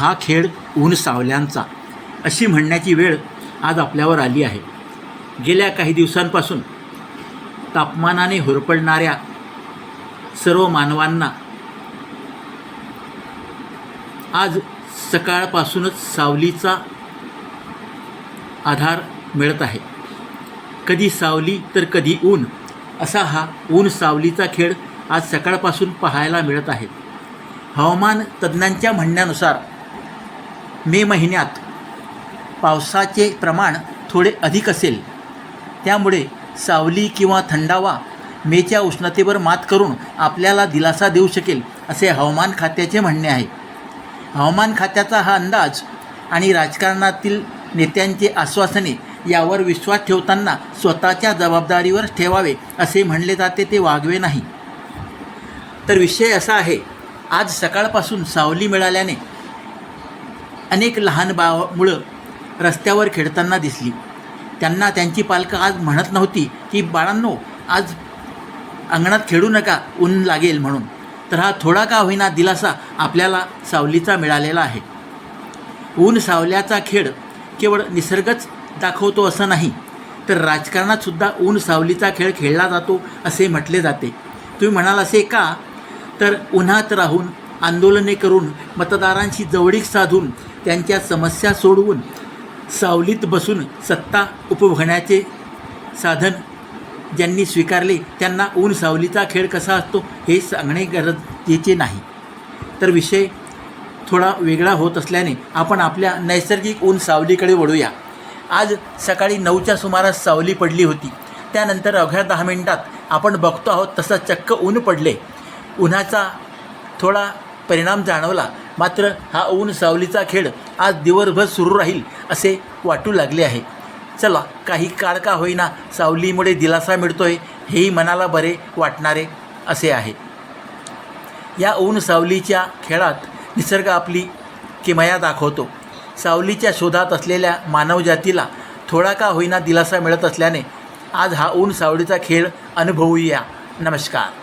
हा खेळ ऊन सावल्यांचा अशी म्हणण्याची वेळ आज आपल्यावर आली आहे. गेल्या काही दिवसांपासून तापमानाने होरपडणाऱ्या सर्व मानवांना आज सकाळपासूनच सावलीचा आधार मिळत आहे. कधी सावली तर कधी ऊन असा हा ऊन सावलीचा खेळ आज सकाळपासून पाहायला मिळत आहे. हवामान तज्ज्ञांच्या म्हणण्यानुसार मे महिन्यात पावसाचे प्रमाण थोडे अधिक असेल. त्यामुळे सावली किंवा थंडावा मेच्या उष्णतेवर मात करून आपल्याला दिलासा देऊ शकेल असे हवामान खात्याचे म्हणणे आहे. हवामान खात्याचा हा अंदाज आणि राजकारणातील नेत्यांचे आश्वासने यावर विश्वास ठेवताना स्वतःच्या जबाबदारीवर ठेवावे असे म्हणले जाते ते वागवे नाही. तर विषय असा आहे आज सकाळपासून सावली मिळाल्याने अनेक लहान बाव रस्त्यावर खेळताना दिसली. त्यांना त्यांची पालकं आज म्हणत नव्हती की बाळांनो आज अंगणात खेळू नका ऊन लागेल म्हणून. तर हा थोडा का होईना दिलासा आपल्याला सावलीचा मिळालेला आहे. ऊन सावल्याचा खेळ केवळ निसर्गच दाखवतो असं नाही तर राजकारणात सुद्धा ऊन सावलीचा खेळ खेळला जातो असे म्हटले जाते. तुम्ही म्हणाल असे का? तर उन्हात राहून आंदोलने करून मतदारांशी जवळीक साधून त्यांच्या समस्या सोडवून सावलीत बसून सत्ता उपभोगण्याचे साधन ज्यांनी स्वीकारले त्यांना ऊन सावलीचा खेळ कसा असतो हे सांगणे गरजेचे नाही. तर विषय थोडा वेगळा होत असल्याने आपण आपल्या नैसर्गिक ऊन सावलीकडे वळूया. आज सकाळी नऊच्या सुमारास सावली पडली होती. त्यानंतर अवघ्या दहा मिनिटात आपण बघतो आहोत तसं चक्क ऊन पडले. उन्हाचा थोडा परिणाम जाणवला. मात्र हा ऊन सावलीचा खेळ आज दिवसभर सुरू राहील असे वाटू लागले आहे. चला काही काळ का होईना सावलीमुळे दिलासा मिळतोय हेही मनाला बरे वाटणारे असे आहे. या ऊन सावलीच्या खेळात निसर्ग आपली किमया दाखवतो. सावलीच्या शोधात असलेल्या मानवजातीला थोडा का होईना दिलासा मिळत असल्याने आज हा ऊन सावलीचा खेळ अनुभवूया. नमस्कार.